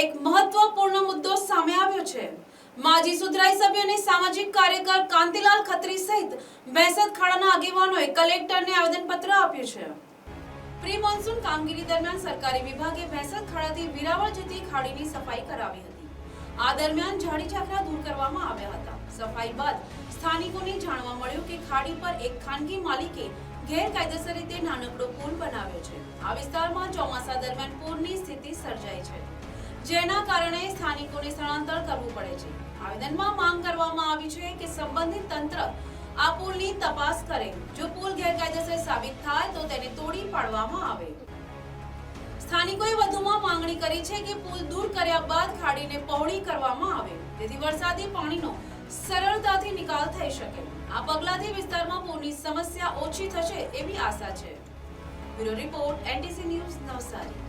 એક મહત્વપૂર્ણ મુદ્દો સામે આવ્યો છે. માજી સુધરાઈ સભ્ય અને સામાજિક કાર્યકર કાંતિલાલ ખત્રી સહિત બેસદ ખાડાના આગેવાનોએ કલેક્ટરને આવેદનપત્ર આપ્યું છે. પ્રી મોન્સૂન કામગીરી દરમિયાન સરકારી વિભાગે ભેંસદ ખાડાથી વિરાવળ જતી ખાડીની સફાઈ કરાવી હતી. આ દરમિયાન ઝાડી ઝાકરા દૂર કરવામાં આવ્યા હતા. સફાઈ બાદ સ્થાનિકોને જાણવા મળ્યું કે ખાડી પર એક ખાનગી માલિકે ગેરકાયદેસર રીતે નાનકડો પુલ બનાવ્યો છે. આ વિસ્તારમાં ચોમાસા દરમિયાન પૂરની સ્થિતિ સર્જાઈ છે. જેના કારણે સ્થાનિકોને સ્થળાંતર કરવું પડે છે. આવેદનમાં માંગ કરવામાં આવી છે કે સંબંધિત તંત્ર આ પુલની તપાસ કરે. જો પુલ ગેરકાયદેસર સાબિત થાય તો તેને તોડી પાડવામાં આવે. સ્થાનિકોએ વધુમાં માંગણી કરી છે કે પુલ દૂર કર્યા બાદ ખાડીને પહોળી કરવામાં આવે. જેથી વરસાદી પાણીનો સરળતાથી નિકાલ થઈ શકે. આ પગલાંથી વિસ્તારમાં પૂરની સમસ્યા ઓછી થશે એવી આશા છે. Bureau report, NTC news Navsari.